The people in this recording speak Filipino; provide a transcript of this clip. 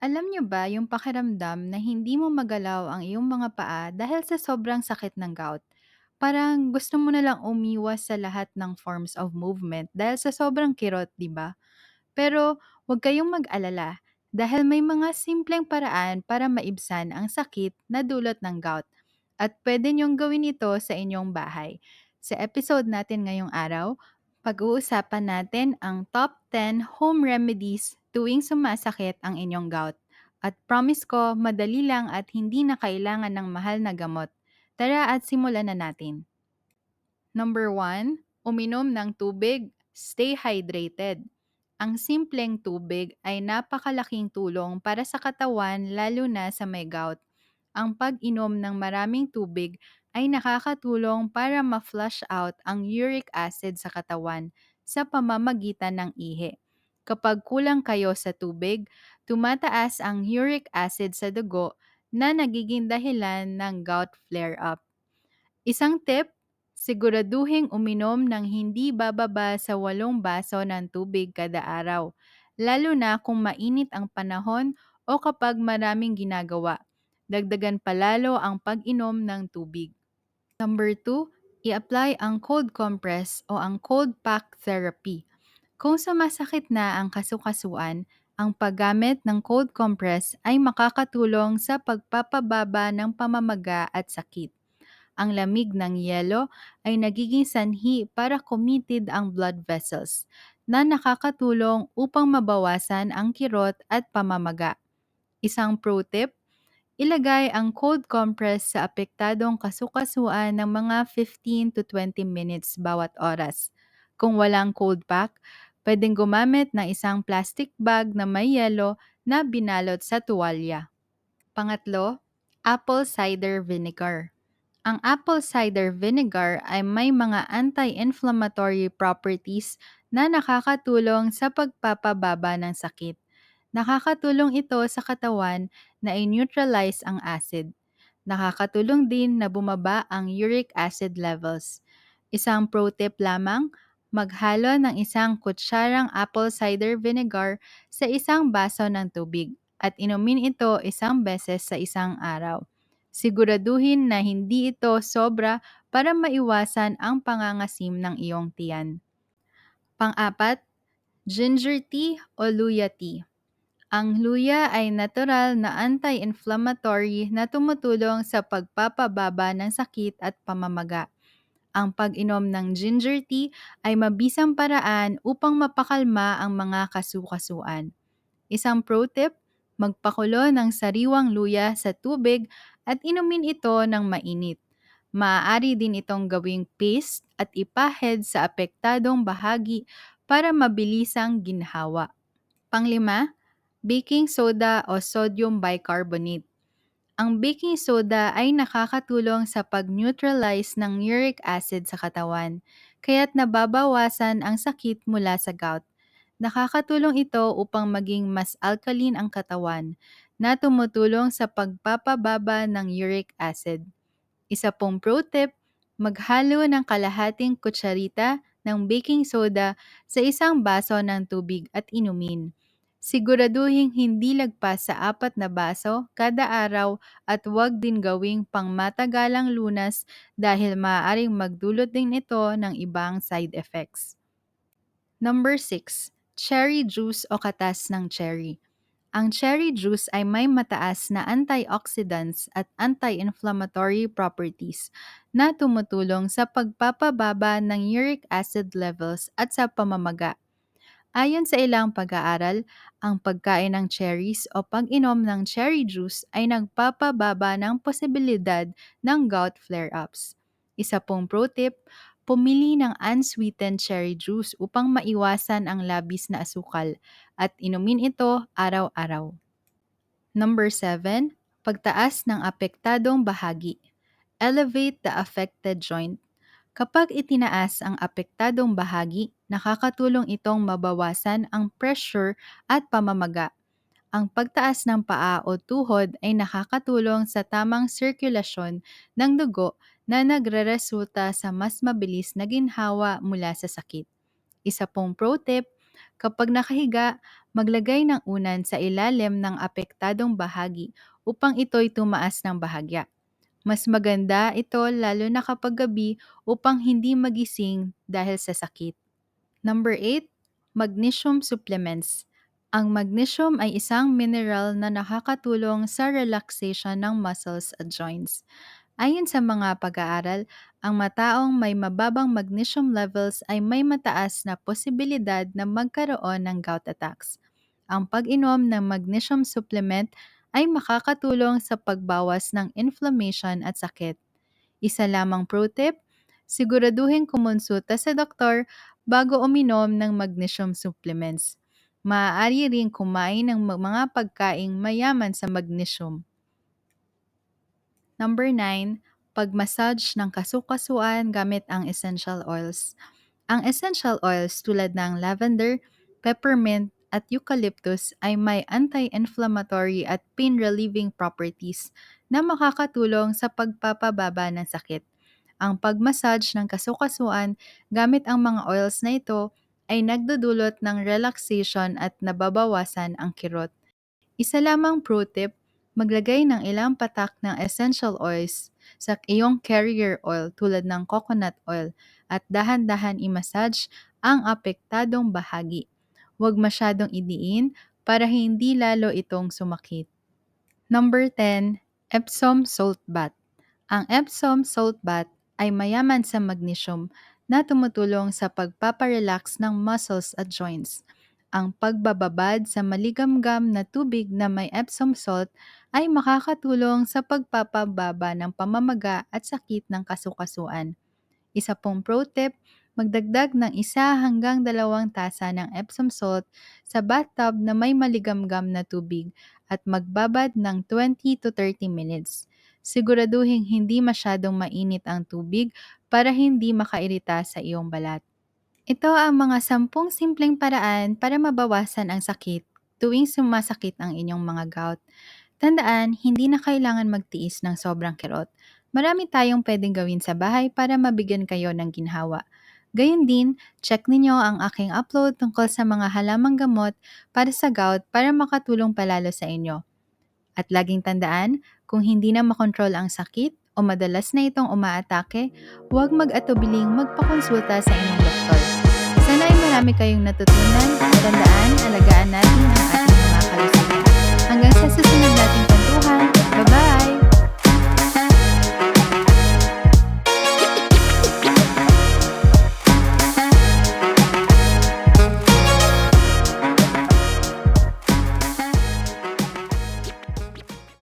Alam niyo ba yung pakiramdam na hindi mo magalaw ang iyong mga paa dahil sa sobrang sakit ng gout? Parang gusto mo na lang umiwas sa lahat ng forms of movement dahil sa sobrang kirot, di ba? Pero huwag kayong mag-alala dahil may mga simpleng paraan para maibsan ang sakit na dulot ng gout. At pwede niyong gawin ito sa inyong bahay. Sa episode natin ngayong araw, pag-uusapan natin ang top 10 home remedies tuwing sumasakit ang inyong gout. At promise ko, madali lang at hindi na kailangan ng mahal na gamot. Tara at simulan na natin. Number 1, uminom ng tubig. Stay hydrated. Ang simpleng tubig ay napakalaking tulong para sa katawan lalo na sa may gout. Ang pag-inom ng maraming tubig ay nakakatulong para ma-flush out ang uric acid sa katawan sa pamamagitan ng ihi. Kapag kulang kayo sa tubig, tumataas ang uric acid sa dugo na nagiging dahilan ng gout flare-up. Isang tip, siguraduhing uminom ng hindi bababa sa walong baso ng tubig kada araw, lalo na kung mainit ang panahon o kapag maraming ginagawa. Dagdagan palalo ang pag-inom ng tubig. Number 2, i-apply ang cold compress o ang cold pack therapy. Kung sumasakit na ang kasukasuan, ang paggamit ng cold compress ay makakatulong sa pagpapababa ng pamamaga at sakit ang lamig ng yelo ay nagiging sanhi para kumitid ang blood vessels na nakakatulong upang mabawasan ang kirot at pamamaga. Isang pro tip, ilagay ang cold compress sa apektadong kasukasuan ng mga 15 to 20 minutes bawat oras. Kung walang cold pack, pwedeng gumamit ng isang plastic bag na may yelo na binalot sa tuwalya. Pangatlo, apple cider vinegar. Ang apple cider vinegar ay may mga anti-inflammatory properties na nakakatulong sa pagpapababa ng sakit. Nakakatulong ito sa katawan na i-neutralize ang acid. Nakakatulong din na bumaba ang uric acid levels. Isang pro tip lamang, maghalo ng isang kutsarang apple cider vinegar sa isang baso ng tubig at inumin ito isang beses sa isang araw. Siguraduhin na hindi ito sobra para maiwasan ang pangangasim ng iyong tiyan. Pang-apat, ginger tea o luya tea. Ang luya ay natural na anti-inflammatory na tumutulong sa pagpapababa ng sakit at pamamaga. Ang pag-inom ng ginger tea ay mabisang paraan upang mapakalma ang mga kasukasuan. Isang pro tip, magpakulo ng sariwang luya sa tubig at inumin ito ng mainit. Maaari din itong gawing paste at ipahead sa apektadong bahagi para mabilisang ginhawa. Panglima, baking soda o sodium bicarbonate. Ang baking soda ay nakakatulong sa pag-neutralize ng uric acid sa katawan, kaya't nababawasan ang sakit mula sa gout. Nakakatulong ito upang maging mas alkaline ang katawan na tumutulong sa pagpapababa ng uric acid. Isa pong pro tip, maghalo ng kalahating kutsarita ng baking soda sa isang baso ng tubig at inumin. Siguraduhin hindi lagpas sa apat na baso kada araw at huwag din gawing pangmatagalang lunas dahil maaaring magdulot din ito ng ibang side effects. Number 6. Cherry juice o katas ng cherry. Ang cherry juice ay may mataas na antioxidants at anti-inflammatory properties na tumutulong sa pagpapababa ng uric acid levels at sa pamamaga. Ayon sa ilang pag-aaral, ang pagkain ng cherries o pag-inom ng cherry juice ay nagpapababa ng posibilidad ng gout flare-ups. Isa pong pro tip, pumili ng unsweetened cherry juice upang maiwasan ang labis na asukal at inumin ito araw-araw. Number 7, pagtaas ng apektadong bahagi. Elevate the affected joint. Kapag itinaas ang apektadong bahagi, nakakatulong itong mabawasan ang pressure at pamamaga. Ang pagtaas ng paa o tuhod ay nakakatulong sa tamang sirkulasyon ng dugo na nagreresulta sa mas mabilis na ginhawa mula sa sakit. Isa pong pro tip, Kapag nakahiga, maglagay ng unan sa ilalim ng apektadong bahagi upang ito'y tumaas ng bahagya. Mas maganda ito lalo na kapag gabi upang hindi magising dahil sa sakit. Number 8, magnesium supplements. Ang magnesium ay isang mineral na nakakatulong sa relaxation ng muscles at joints. Ayon sa mga pag-aaral, ang mataong may mababang magnesium levels ay may mataas na posibilidad na magkaroon ng gout attacks. Ang pag-inom ng magnesium supplement ay makakatulong sa pagbawas ng inflammation at sakit. Isa lamang pro tip, siguraduhin kumonsulta sa doktor bago uminom ng magnesium supplements. Maaari rin kumain ng mga pagkaing mayaman sa magnesium. Number 9, pagmassage ng kasukasuan gamit ang essential oils. Ang essential oils tulad ng lavender, peppermint, at eucalyptus ay may anti-inflammatory at pain-relieving properties na makakatulong sa pagpapababa ng sakit. Ang pagmassage ng kasukasuan gamit ang mga oils na ito ay nagdudulot ng relaxation at nababawasan ang kirot. Isa lamang pro tip, maglagay ng ilang patak ng essential oils sa iyong carrier oil tulad ng coconut oil at dahan-dahan i-massage ang apektadong bahagi. Huwag masyadong idiin para hindi lalo itong sumakit. Number 10, Epsom Salt Bath. Ang Epsom Salt Bath ay mayaman sa magnesium na tumutulong sa pagpaparelax ng muscles at joints. Ang pagbababad sa maligamgam na tubig na may Epsom salt ay makakatulong sa pagpapababa ng pamamaga at sakit ng kasukasuan. Isa pong pro tip, magdagdag ng isa hanggang dalawang tasa ng Epsom salt sa bathtub na may maligamgam na tubig at magbabad ng 20 to 30 minutes. Siguraduhin hindi masyadong mainit ang tubig para hindi makairita sa iyong balat. Ito ang mga sampung simpleng paraan para mabawasan ang sakit tuwing sumasakit ang inyong mga gout. Tandaan, hindi na kailangan magtiis ng sobrang kirot. Marami tayong pwedeng gawin sa bahay para mabigyan kayo ng ginhawa. Gayun din, check ninyo ang aking upload tungkol sa mga halamang gamot para sa gout para makatulong palalo sa inyo. At laging tandaan, kung hindi na makontrol ang sakit o madalas na itong umaatake, huwag mag-atubiling magpakonsulta sa inyong doktor. Sana ay marami kayong natutunan. Tandaan, alagaan natin ang ating mga kalusugan. Hanggang sa susunod kwentuhan,